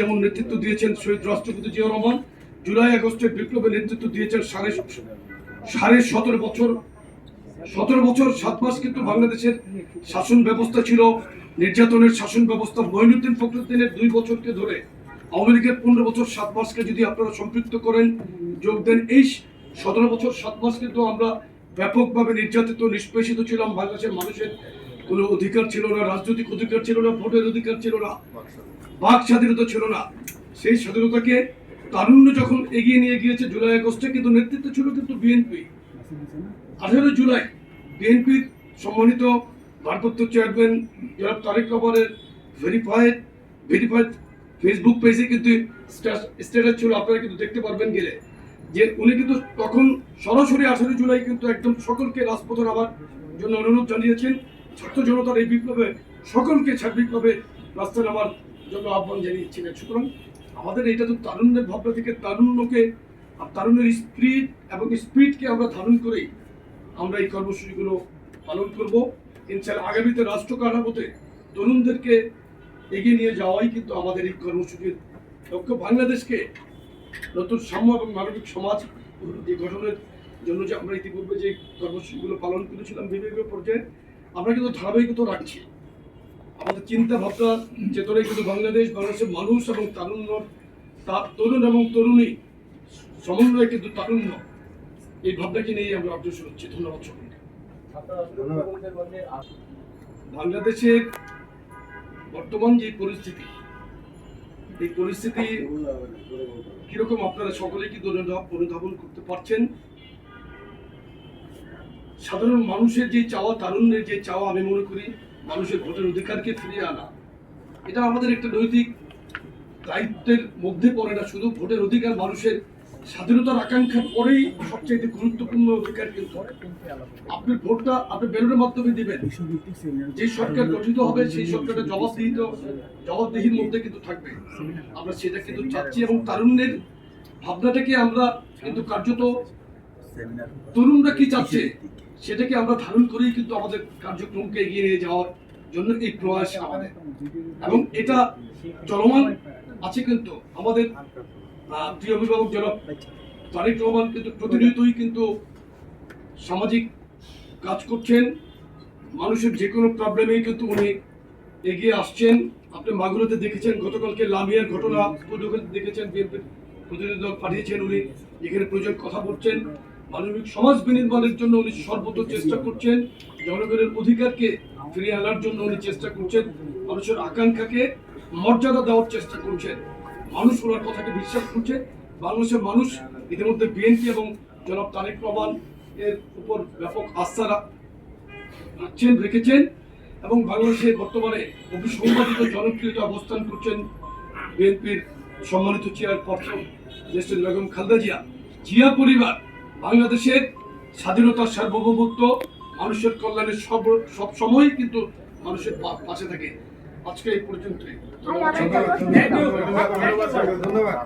যেমন নেতৃত্ব দিয়েছেন শহীদ রাষ্ট্রপতি জিয়া রহমান, জুলাই বিপ্লবে নেতৃত্ব দিয়েছেন সাড়ে সাড়ে সতেরো বছর। সতেরো বছর, সাত মাস কিন্তু বাংলাদেশের শাসন ব্যবস্থা ছিল। নির্যাতনের শাসন ব্যবস্থা মহিনুদ্দিন ফখরুদ্দিনের দুই বছরকে ধরে। আওয়ামী লীগের পনেরো বছর, সাত মাসকে যদি আপনারা সম্পৃক্ত করেন, যোগ দেন। এই সতেরো বছর, সাত মাস কিন্তু আমরা ব্যাপকভাবে নির্যাতিত, নিষ্পেষিত ছিলাম। বাংলাদেশের মানুষের কোনো অধিকার ছিল না, রাজনৈতিক অধিকার ছিল না, ভোটের অধিকার ছিল না। বাক স্বাধীনতা ছিল না। সেই স্বাধীনতাকে তারুণ্য যখন এগিয়ে নিয়ে গিয়েছে জুলাই আগস্টে, কিন্তু নেতৃত্ব ছিল কিন্তু বিএনপি। আঠেরো জুলাই বিএনপির সম্মানিত ভারপ্রাপ্ত চেয়ারম্যান জনাব তারেক রহমানের ভেরিফাইড ভেরিফাইড ফেসবুক পেজে কিন্তু স্ট্যাটাস ছিল, আপনারা কিন্তু দেখতে পারবেন গেলে। যে উনি কিন্তু তখন সরাসরি আঠেরো জুলাই কিন্তু একদম সকলকে রাজপথে নামার জন্য অনুরোধ জানিয়েছেন। ছাত্র জনতার এই বিপ্লবে সকলকে বিপ্লবে রাস্তায় নামার জন্য আহ্বান জানিয়েছিলেন সুতরাং আমাদের এটা তো তারুণ্যের ভাবনা থেকে তারুণ্যকে আর তারুণ্যের স্পিরিট এবং স্পিডকে আমরা ধারণ করেই আমরা এই কর্মসূচিগুলো পালন করব। ইনশাল্লাহ আগামীতে রাষ্ট্র কাঠামোতে তরুণদেরকে এগিয়ে নিয়ে যাওয়াই কিন্তু আমাদের এই কর্মসূচির লক্ষ্য। বাংলাদেশকে নতুন সাম্য এবং মানবিক সমাজ গঠনের জন্য যে আমরা ইতিপূর্বে যে কর্মসূচিগুলো পালন করেছিলাম বিভিন্ন পর্যায়ে, আমরা কিন্তু ধারাবাহিকতা রাখছি। আমাদের চিন্তা ভাবনা চেতনায় কিন্তু বাংলাদেশ, বাংলাদেশের মানুষ এবং তারুণ্য তরুণ এবং তরুণী সমন্বয়ে কিন্তু তারুণ্য এই ভাবনাকে নিয়ে আমরা অগ্রসর হচ্ছি ধন্যবাদ সকলকে। বাংলাদেশের বর্তমান যে পরিস্থিতি, এই পরিস্থিতি কীরকম আপনারা সকলে কিন্তু অনুধাব- অনুধাবন করতে পারছেন? সাধারণ মানুষের যে চাওয়া তারুণ্যের যে চাওয়া, আমি মনে করি মানুষের ভোটের অধিকারকে ফিরিয়ে আনা। এটা আমাদের একটা নৈতিক দায়িত্বের মধ্যে পড়ে না, শুধু ভোটের অধিকার মানুষের স্বাধীনতার আকাঙ্ক্ষার পরেই সবচেয়ে গুরুত্বপূর্ণ অধিকার কিন্তু আপনি ভোটটা, আপনি ব্যালটের মাধ্যমে দিবেন। যে সরকার গঠিত হবে, সেই সরকারটা জবাবদিহি জবাবদিহির মধ্যে কিন্তু থাকবে। আমরা সেটা কিন্তু চাচ্ছি এবং তারুণ্যের ভাবনাটাকে আমরা কিন্তু কার্যত তরুণরা কি চাচ্ছে? সেটাকে আমরা ধারণ করেই কিন্তু আমাদের কার্যক্রমকে এগিয়ে নিয়ে যাওয়ার জন্য এই প্রয়াস আমাদের। এবং এটা চলমান আছে কিন্তু আমাদের প্রিয় অভিভাবক জনাব তারেক রহমান কিন্তু প্রতিনিয়তই কিন্তু সামাজিক কাজ করছেন। মানুষের যে কোনো প্রবলেমেই কিন্তু উনি এগিয়ে আসছেন। আপনি মাগুরাতে দেখেছেন, গতকালকে লামিয়ার ঘটনা দেখেছেন, বিএনপির প্রতিনিধি দল পাঠিয়েছেন উনি। এখানে প্রয়োজন কথা বলছেন। মানবিক সমাজ বিনির্মাণের জন্য উনি সর্বত চেষ্টা করছেন, জনগণের অধিকারকে ফিরিয়ে আনার জন্য উনি চেষ্টা করছেন, মানুষের আকাঙ্ক্ষাকে মর্যাদা দেওয়ার চেষ্টা করছেন, মানুষ ওনার কথাকে বিশ্বাস করছে, বাংলাদেশের মানুষ ইতিমধ্যে বিএনপি এবং জনাব তারেক রহমান এর উপর ব্যাপক আস্থা রাখছেন, রেখেছেন এবং বাংলাদেশে বর্তমানে অভিসংবাদিত জনপ্রিয়তা অবস্থান করছেন বিএনপির সম্মানিত চেয়ারপারসন দেশের বেগম খালদা জিয়া। জিয়া পরিবার বাংলাদেশের স্বাধীনতার সার্বভৌমত্ব মানুষের কল্যাণের সব সব সময় কিন্তু মানুষের পাশে থাকে। আজকে এই পর্যন্তই। ধন্যবাদ।